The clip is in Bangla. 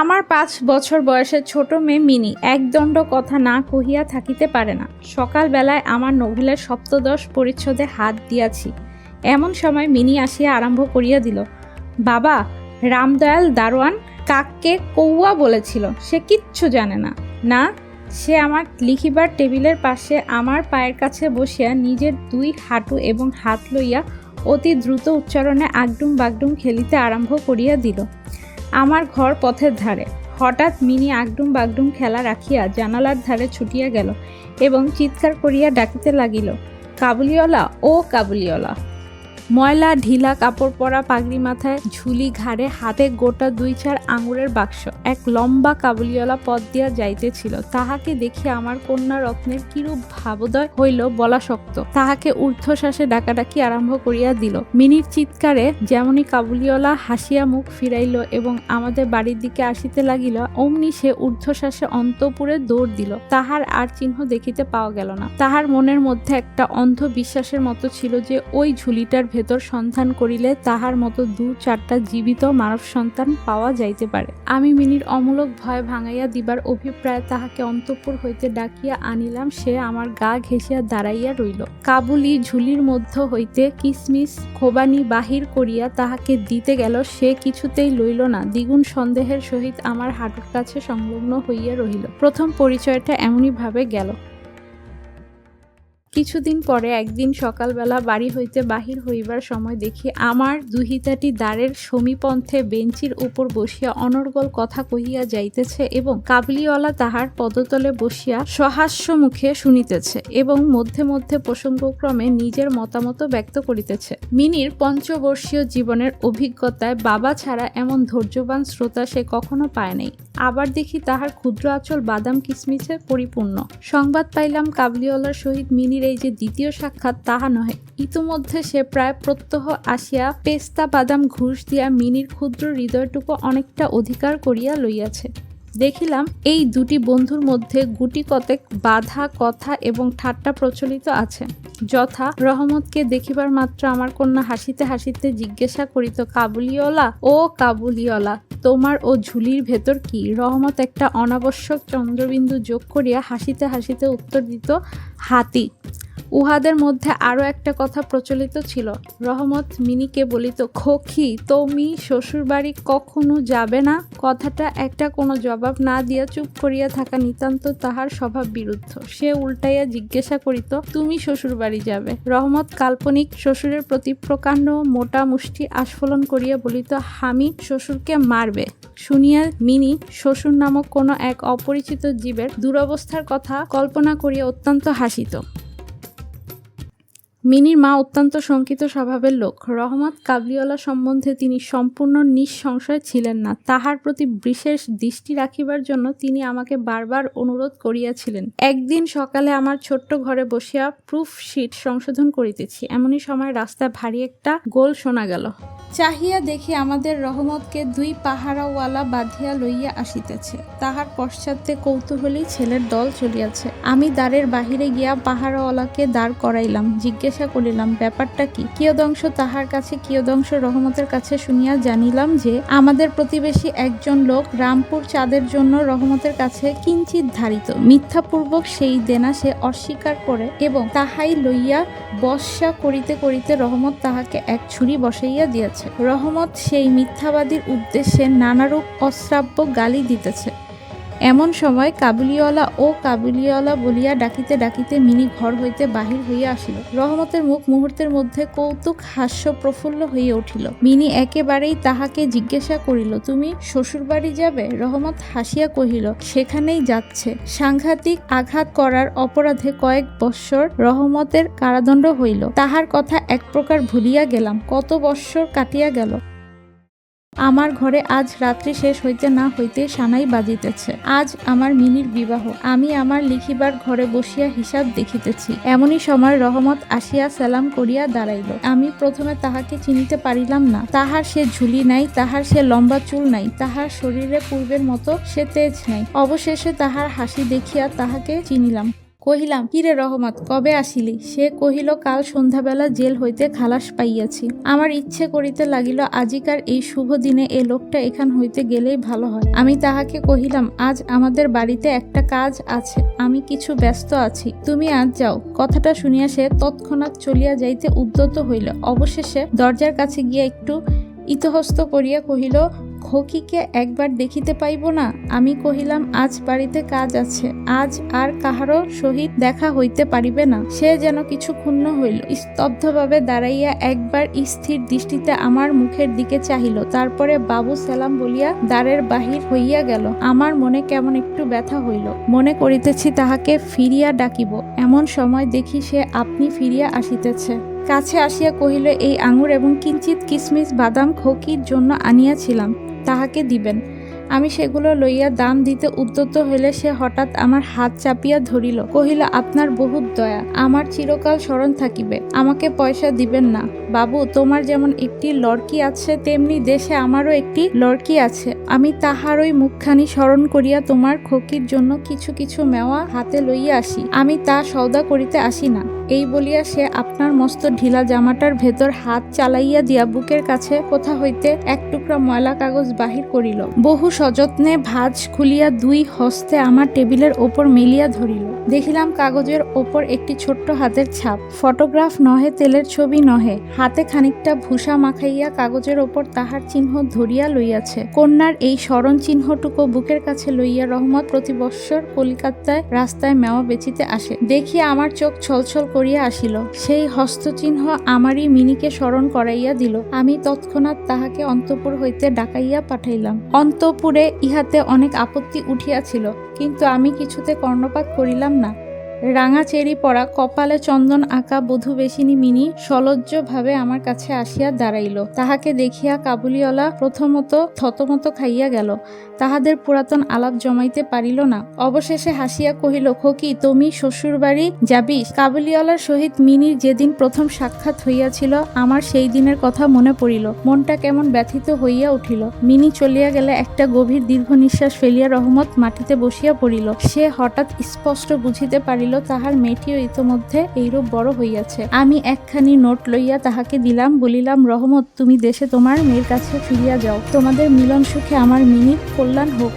আমার পাঁচ বছর বয়সের ছোট মেয়ে মিনি একদণ্ড কথা না কহিয়া থাকিতে পারে না। সকালবেলায় আমার নোভেলের সপ্তদশ পরিচ্ছদে হাত দিয়াছি। এমন সময় মিনি আসিয়া আরম্ভ করিয়া দিল, বাবা, রামদয়াল দারোয়ান কাককে কৌয়া বলেছিল, সে কিচ্ছু জানে না। না, সে আমার লিখিবার টেবিলের পাশে আমার পায়ের কাছে বসিয়া নিজের দুই হাঁটু এবং হাত লইয়া অতি দ্রুত উচ্চারণে আগডুম বাগডুম খেলিতে আরম্ভ করিয়া দিল। আমার ঘর পথের ধারে। হঠাৎ মিনি আগডুম বাগডুম খেলা রাখিয়া জানালার ধারে ছুটিয়া গেল এবং চিৎকার করিয়া ডাকিতে লাগিল কাবুলিওলা ও কাবুলিওয়ালা। ময়লা, ঢিলা, কাপড় পরা, পাগড়ি মাথায়, ঝুলি ঘাড়ে, হাতে গোটা দুই চার আঙুরের বাক্স। এক লম্বা কাবুলিওয়ালা পথ দিয়া যাইতেছিল। তাহাকে দেখিয়া আমার কন্যা রত্নের কিরূপ ভাবোদয় হইল বলা শক্ত। তাহাকে ঊর্ধ্বশ্বাসে ডাকাডাকি আরম্ভ করিয়া দিল। মিনির চিৎকারে যেমনই কাবুলিওয়ালা হাসিয়া মুখ ফিরাইল এবং আমাদের বাড়ির দিকে আসিতে লাগিল, অমনি সে ঊর্ধ্বশ্বাসে অন্তপুরে দৌড় দিল। তাহার আর চিহ্ন দেখিতে পাওয়া গেল না। তাহার মনের মধ্যে একটা অন্ধ বিশ্বাসের মতো ছিল যে ওই ঝুলিটার ভেতর সন্ধান করিলে তাহার মতো দু চারটা জীবিত মানব সন্তান পাওয়া যাইতে পারে। আমি মিনির অমূলক ভয় ভাঙাইয়া দিবার অভিপ্রায় তাহাকে অন্তঃপুর হইতে ডাকিয়া আনিলাম, সে আমার গা ঘেঁষিয়া দাঁড়াইয়া রইল। কাবুলি ঝুলির মধ্য হইতে কিসমিস খোবানি বাহির করিয়া তাহাকে দিতে গেল, সে কিছুতেই লইল না। দ্বিগুণ সন্দেহের সহিত আমার হাঁটুর কাছে সংলগ্ন হইয়া রহিল। প্রথম পরিচয়টা এমনই ভাবে গেল। কিছুদিন পরে একদিন সকালবেলা বাড়ি হইতে বাহির হইবার সময় দেখি আমার দুহিতাটি দ্বারের সমীপন্থে বেঞ্চির উপর বসিয়া অনর্গল কথা কহিয়া যাইতেছে এবং কাবলিওয়ালা তাহার পদতলে বসিয়া সহাস্য মুখে শুনিতেছে এবং মধ্যে মধ্যে প্রসঙ্গক্রমে নিজের মতামত ব্যক্ত করিতেছে। মিনির পঞ্চবর্ষীয় জীবনের অভিজ্ঞতায় বাবা ছাড়া এমন ধৈর্যবান শ্রোতা সে কখনো পায় নাই। আবার দেখি তাহার ক্ষুদ্র আঁচল বাদাম কিসমিসে পরিপূর্ণ। সংবাদ পাইলাম কাবলিওয়ালার সহিত মিনির এই যে দ্বিতীয় সাক্ষাৎ, তাহা নহে। ইতোমধ্যে সে প্রায় প্রত্যহ আসিয়া পেস্তা বাদাম ঘুষ দিয়া মিনির ক্ষুদ্র হৃদয়টুকু অনেকটা অধিকার করিয়া লইয়াছে। দেখিলাম এই দুটি বন্ধুর মধ্যে গুটি কতেক বাধা, কথা এবং ঠাট্টা প্রচলিত আছে। যথা রহমতকে দেখিবার মাত্র আমার কন্যা হাসিতে হাসিতে জিজ্ঞাসা করিত, কাবুলিওয়ালা? ও কাবুলিওয়ালা, তোমার ও ঝুলির ভেতর কি? রহমত একটা অনাবশ্যক চন্দ্রবিন্দু যোগ করিয়া হাসিতে হাসিতে উত্তর দিত, হাতি। উহাদের মধ্যে আরও একটা কথা প্রচলিত ছিল। রহমত মিনিকে বলিত খোখি তুমি শ্বশুরবাড়ি কখনো যাবে না? কথাটা একটা কোনো জবাব না দিয়া চুপ করিয়া থাকা নিতান্ত তাহার স্বভাব বিরুদ্ধ। সে উল্টাইয়া জিজ্ঞাসা করিত, তুমি শ্বশুরবাড়ি যাবে? রহমত কাল্পনিক শ্বশুরের প্রতি প্রকাণ্ড মোটা মুষ্টি আস্ফলন করিয়া বলিত, হামি শ্বশুরকে মারবে। শুনিয়া মিনি শ্বশুর নামক কোনো এক অপরিচিত জীবের দুরবস্থার কথা কল্পনা করিয়া অত্যন্ত হাসিত। মিনির মা অত্যন্ত শঙ্কিত স্বভাবের লোক। রহমত কাবলিওয়ালা সম্বন্ধে তিনি সম্পূর্ণ নিঃসংশয় ছিলেন না। তাহার প্রতি বিশেষ দৃষ্টি রাখিবার জন্য তিনি আমাকে বারবার অনুরোধ করিয়াছিলেন। একদিন সকালে আমার ছোট্ট ঘরে বসিয়া প্রুফ শিট সংশোধন করিতেছি। এমনই সময় রাস্তায় ভারী একটা গোল শোনা গেল। চাহিয়া দেখি আমাদের রহমতকে দুই পাহারাওয়ালা বাঁধিয়া লইয়া আসিতেছে। তাহার পশ্চাতে কৌতূহলী ছেলের দল চলিয়াছে। আমি দ্বারের বাহিরে গিয়া পাহারাওয়ালাকে দাঁড় করাইলাম। জিজ্ঞাসা করিলাম, ব্যাপারটা কি? কিয়দংশ তাহার কাছে, কিয়দংশ রহমতের কাছে শুনিয়া জানিলাম যে, আমাদের প্রতিবেশী একজন লোক রামপুর চাঁদের জন্য রহমতের কাছে কিঞ্চিত ধারিত। মিথ্যাপূর্বক সেই দেনা সে অস্বীকার করে এবং তাহাই লইয়া বর্ষা করিতে করিতে রহমত তাহাকে এক ছুরি বসাইয়া দিয়াছে। রহমত সেই মিথ্যাবাদীর উদ্দেশ্যে নানারূপ অশ্রাব্য গালি দিতেছে। এমন সময় কাবুলিওয়ালা ও কাবুলিওয়ালা বলিয়া ডাকিতে ডাকিতে মিনি ঘর হইতে বাহির হইয়া আসিল। রহমতের মুখ মুহূর্তের মধ্যে কৌতুক হাস্য প্রফুল্ল হইয়া উঠিল। মিনি একেবারেই তাহাকে জিজ্ঞাসা করিল, তুমি শ্বশুরবাড়ি যাবে? রহমত হাসিয়া কহিল, সেখানেই যাচ্ছে। সাংঘাতিক আঘাত করার অপরাধে কয়েক বৎসর রহমতের কারাদণ্ড হইল। তাহার কথা এক প্রকার ভুলিয়া গেলাম। কত বৎসর কাটিয়া গেল। আমার ঘরে আজ রাত্রি শেষ হইতে না হইতে সানাই বাজিতেছে। আজ আমার মিনির বিবাহ। আমি আমার লিখিবার ঘরে বসিয়া হিসাব দেখিতেছি। এমনই সময় রহমত আসিয়া সালাম করিয়া দাঁড়াইল। আমি প্রথমে তাহাকে চিনিতে পারিলাম না। তাহার সে ঝুলি নাই, তাহার সে লম্বা চুল নাই, তাহার শরীরে পূর্বের মতো সে তেজ নাই। অবশেষে তাহার হাসি দেখিয়া তাহাকে চিনিলাম। কহিলাম, কিরে রহমত, কবে আসিলি? সে কহিল, কাল সন্ধ্যাবেলা জেল হইতে খালাস পাইয়াছি। আমার ইচ্ছে করিতে লাগিল, আজিকার এই শুভ দিনে এ লোকটা এখান হইতে গেলেই ভালো হয়। আমি তাহাকে কহিলাম, আজ আমাদের বাড়িতে একটা কাজ আছে, আমি কিছু ব্যস্ত আছি। তুমি আজ যাও। কথাটা শুনিয়া সে তৎক্ষণাৎ চলিয়া যাইতে উদ্যত হইল। অবশেষে দরজার কাছে গিয়া একটু ইতহস্ত করিয়া কহিল খকিকে একবার দেখিতে পাইব না, আমি কহিলাম, আজ বাড়িতে কাজ আছে, আজ আর কাহারও সহিত দেখা হইতে পারিবে না সে যেন কিছু ক্ষুণ্ণ হইল, স্তব্ধভাবে দাঁড়াইয়া একবার স্থির দৃষ্টিতে আমার মুখের দিকে চাহিল, তারপরে বাবু সালাম বলিয়া দ্বারের বাহির হইয়া গেল। আমার মনে কেমন একটু ব্যথা হইল, মনে করিতেছি তাহাকে ফিরিয়া ডাকিব। এমন সময় দেখি সে আপনি ফিরিয়া আসিতেছে। কাছে আসিয়া কহিল, এই আঙুর এবং কিঞ্চিত কিসমিস বাদাম খকির জন্য আনিয়াছিলাম তাহাকে দিবেন। আমি সেগুলো লইয়া দাম দিতে উদ্যত হইলে সে হঠাৎ আমার হাত চাপিয়া ধরিল, কহিল, আপনার বহুত দয়া, আমার চিরকাল স্মরণ থাকিবে, আমাকে পয়সা দিবেন না। বাবু, তোমার যেমন একটি লড়কি আছে, তেমনি দেশে আমারও একটি লড়কি আছে। আমি তাহারই মুখখানি স্মরণ করিয়া তোমার খকির জন্য কিছু কিছু মেওয়া হাতে লইয়া আসি। আমি তা সওদা করিতে আসি না এই বলিয়া সে আপনার মস্ত ঢিলা জামাটার ভেতর হাত চালাইয়া দিয়া বুকের কাছে কোথা হইতে এক টুকরা ময়লা কাগজ বাহির করিল। বহু সযত্নে ভাঁজ খুলিয়া দুই হস্তে আমার টেবিলের ওপর মেলিয়া ধরিল। দেখিলাম কাগজের ওপর একটি ছোট্ট হাতের ছাপ। ফটোগ্রাফ নহে, তেলের ছবি নহে। হাতে খানিকটা ভূষা মাখাইয়া কাগজের ওপর তাহার চিহ্ন ধরিয়া লইয়াছে। কন্যার এই স্মরণ চিহ্নটুকু বুকের কাছে লইয়া রহমত প্রতি বৎসর কলিকাতায় রাস্তায় মেওয়া বেচিতে আসে। দেখিয়া আমার চোখ ছলছল করিয়া আসিল। সেই হস্তচিহ্ন আমারই মিনিকে স্মরণ করাইয়া দিল। আমি তৎক্ষণাৎ তাহাকে অন্তপুর হইতে ডাকাইয়া পাঠাইলাম। অন্তপুরে ইহাতে অনেক আপত্তি উঠিয়াছিল, কিন্তু আমি কিছুতে কর্ণপাত করিলাম না। রাঙা চেরি পরা কপালে চন্দন আঁকা বধূ বেশিনী মিনি সলজ্জভাবে আমার কাছে আসিয়া দাঁড়াইল। তাহাকে দেখিয়া কাবুলিওয়ালা প্রথমত থতমত খাইয়া গেল। তাহাদের পুরাতন আলাপ জমাইতে পারিল না। অবশেষে হাসিয়া কহিল, খকি, তুমি শ্বশুরবাড়ি যাবিস কাবুলিওয়ালার সহিত মিনির যেদিন প্রথম সাক্ষাৎ হইয়াছিল, আমার সেই দিনের কথা মনে পড়িল। মনটা কেমন ব্যথিত হইয়া উঠিল। মিনি চলিয়া গেলে একটা গভীর দীর্ঘ নিঃশ্বাস ফেলিয়া রহমত মাটিতে বসিয়া পড়িল। সে হঠাৎ স্পষ্ট বুঝিতে পারিল তাহার মেয়েটিও ইতোমধ্যে এইরূপ বড় হইয়াছে। আমি একখানি নোট লইয়া তাহাকে দিলাম, বলিলাম, রহমত, তুমি দেশে তোমার মেয়ের কাছে ফিরিয়া যাও। তোমাদের মিলন সুখে আমার মিনিট কল্যাণ হোক।